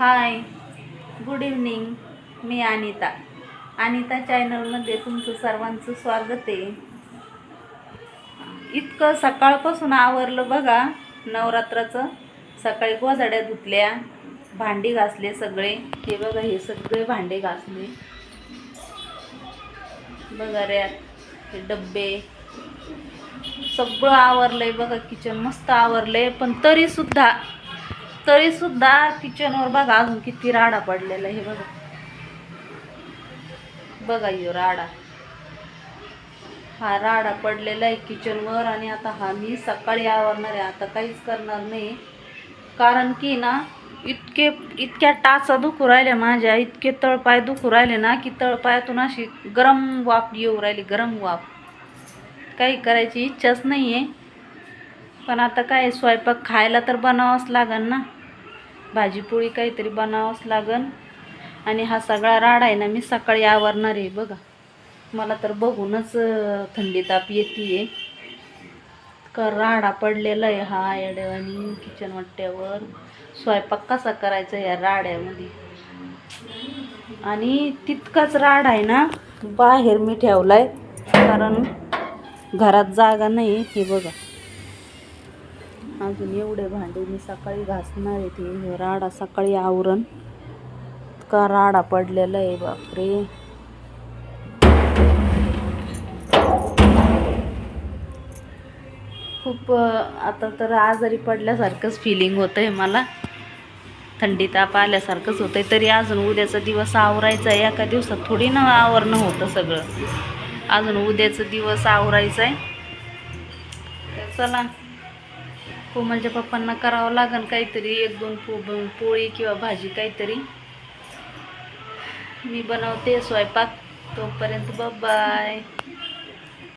हाय good evening मी अनिता. अनिता चॅनलमध्ये तुमचं सर्वांचं स्वागत आहे. इतकं सकाळपासून आवरलं बघा नवरात्राचं. सकाळी गोधड्या धुतल्या भांडी घासले सगळे. हे बघा हे सगळे भांडे घासले. बघा रॅक हे डब्बे. सगळं आवरलंय बघा किचन मस्त आवरलंय पण तरीसुद्धा तरीसुद्धा तरी सुद्धा किचनवर बघा अजून किती राडा पडलेला हे बघा. बघा यो राडा. हा राडा पडलेला आहे किचनवर आणि आता हा मी सकाळी आवरणार आहे. आता काहीच करणार नाही. कारण की ना इतके इतक्या टाचा दुखू राहिल्या माझ्या इतके तळपाय दुखू राहिले ना की तळपायातून अशी गरम वाफ येऊ राहिली गरम वाफ. काही करायची इच्छाच नाही आहे पण आता काय स्वयंपाक खायला तर बनावंच लागेल ना. भाजीपोळी काहीतरी बनावंच लागन. आणि हा सगळा राड आहे ना मी सकाळी आवरणार आहे बघा. मला तर बघूनच थंडी ताप येते का राडा पडलेला आहे हा येड्यावानी किचन वाट्यावर. स्वयंपाक कसा करायचा या राड्यामध्ये? आणि तितकाच राड आहे ना बाहेर मी ठेवला आहे कारण घरात जागा नाही हे बघा. अजून एवढे भांडे मी सकाळी घासणार आहे ते. हे राडा सकाळी आवरण का राडा पडलेला आहे बापरे. खूप आता तर आजारी पडल्यासारखंच फिलिंग होतं आहे मला. थंडी ताप आल्यासारखंच होतं आहे तरी अजून उद्याचा दिवस आवरायचा आहे. एका दिवसात थोडी ना आवरणं होतं सगळं. अजून उद्याचा दिवस आवरायचा आहे. चला. हो, कोमलच्या पप्पांना करावं लागेल काहीतरी एक दोन पो पोळी किंवा भाजी काहीतरी. मी बनवते स्वयंपाक. तोपर्यंत बाय